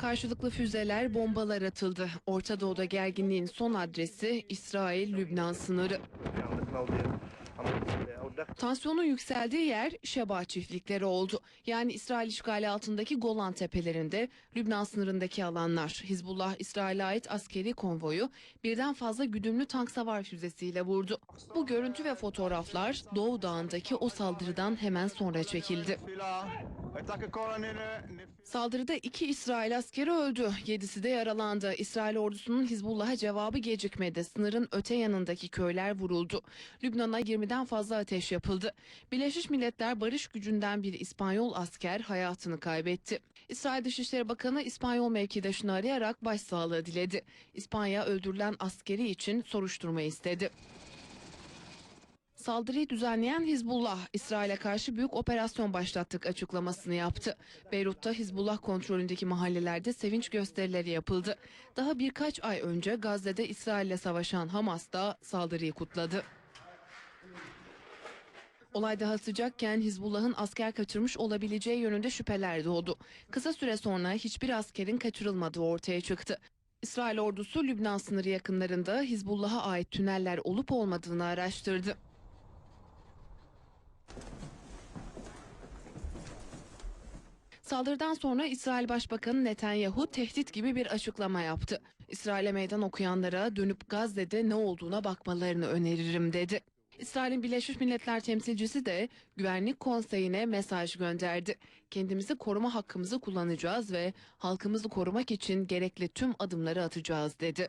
Karşılıklı füzeler, bombalar atıldı. Orta Doğu'da gerginliğin son adresi İsrail-Lübnan sınırı. Tansiyonun yükseldiği yer Şebaa çiftlikleri oldu. Yani İsrail işgali altındaki Golan tepelerinde Lübnan sınırındaki alanlar. Hizbullah İsrail'e ait askeri konvoyu birden fazla güdümlü tank savar füzesiyle vurdu. Bu görüntü ve fotoğraflar Doğu Dağı'ndaki o saldırıdan hemen sonra çekildi. Saldırıda iki İsrail askeri öldü, yedisi de yaralandı. İsrail ordusunun Hizbullah'a cevabı gecikmedi. Sınırın öte yanındaki köyler vuruldu. Lübnan'a 20'den fazla ateş yapıldı. Birleşmiş Milletler barış gücünden bir İspanyol asker hayatını kaybetti. İsrail Dışişleri Bakanı İspanyol mevkidaşını arayarak başsağlığı diledi. İspanya öldürülen askeri için soruşturma istedi. Saldırıyı düzenleyen Hizbullah, İsrail'e karşı büyük operasyon başlattık açıklamasını yaptı. Beyrut'ta Hizbullah kontrolündeki mahallelerde sevinç gösterileri yapıldı. Daha birkaç ay önce Gazze'de İsrail'le savaşan Hamas da saldırıyı kutladı. Olay daha sıcakken Hizbullah'ın asker kaçırmış olabileceği yönünde şüpheler doğdu. Kısa süre sonra hiçbir askerin kaçırılmadığı ortaya çıktı. İsrail ordusu Lübnan sınırı yakınlarında Hizbullah'a ait tüneller olup olmadığını araştırdı. Saldırıdan sonra İsrail Başbakanı Netanyahu tehdit gibi bir açıklama yaptı. İsrail'e meydan okuyanlara dönüp Gazze'de ne olduğuna bakmalarını öneririm dedi. İsrail'in Birleşmiş Milletler temsilcisi de Güvenlik Konseyi'ne mesaj gönderdi. Kendimizi koruma hakkımızı kullanacağız ve halkımızı korumak için gerekli tüm adımları atacağız dedi.